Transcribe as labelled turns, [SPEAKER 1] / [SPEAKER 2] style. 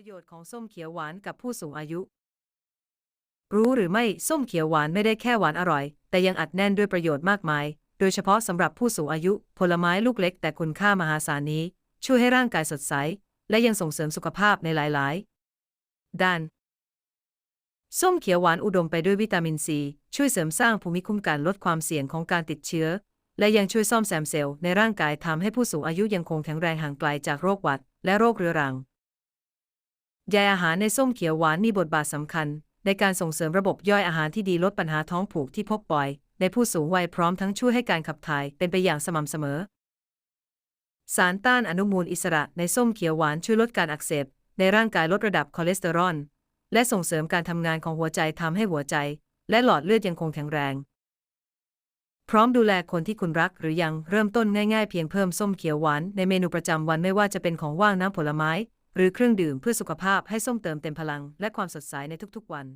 [SPEAKER 1] ประโยชน์ของส้มเขียวหวานกับผู้สูงอายุ รู้หรือไม่ส้มเขียวหวานไม่ได้แค่หวานอร่อย แต่ยังอัดแน่นด้วยประโยชน์มากมาย โดยเฉพาะสำหรับผู้สูงอายุ ผลไม้ลูกเล็กแต่คุณค่ามหาศาลนี้ ช่วยให้ร่างกายสดใส และยังส่งเสริมสุขภาพในหลาย ๆ ด้าน ส้มเขียวหวานอุดมไปด้วยวิตามินซีช่วยเสริมสร้างภูมิคุ้มกันลดความเสี่ยงของการติดเชื้อ และยังช่วยซ่อมแซมเซลล์ในร่างกายทำให้ผู้สูงอายุยังคงแข็งแรงห่างไกลจากโรคหวัด และโรคเรื้อรัง ใยอาหารในส้มเขียวหวานมีบทบาทสำคัญ ในการส่งเสริมระบบย่อยอาหารที่ดีลดปัญหาท้องผูกที่พบบ่อย ในผู้สูงวัยพร้อมทั้งช่วยให้การขับถ่ายเป็นไปอย่างสม่ำเสมอ สารต้านอนุมูลอิสระในส้มเขียวหวานช่วยลดการอักเสบในร่างกายลดระดับคอเลสเตอรอลและส่งเสริมการทำงานของหัวใจทำให้หัวใจ และหลอดเลือดยังคงแข็งแรง พร้อมดูแลคนที่คุณรักหรือยังเริ่มต้นง่ายๆเพียงเพิ่มส้มเขียวหวานในเมนูประจำวันไม่ว่าจะเป็นของว่างน้ำผลไม้ รือเครื่องดื่มเพื่อสุขภาพให้ส้มเติมเต็มพลังและความสดใสในทุกๆวัน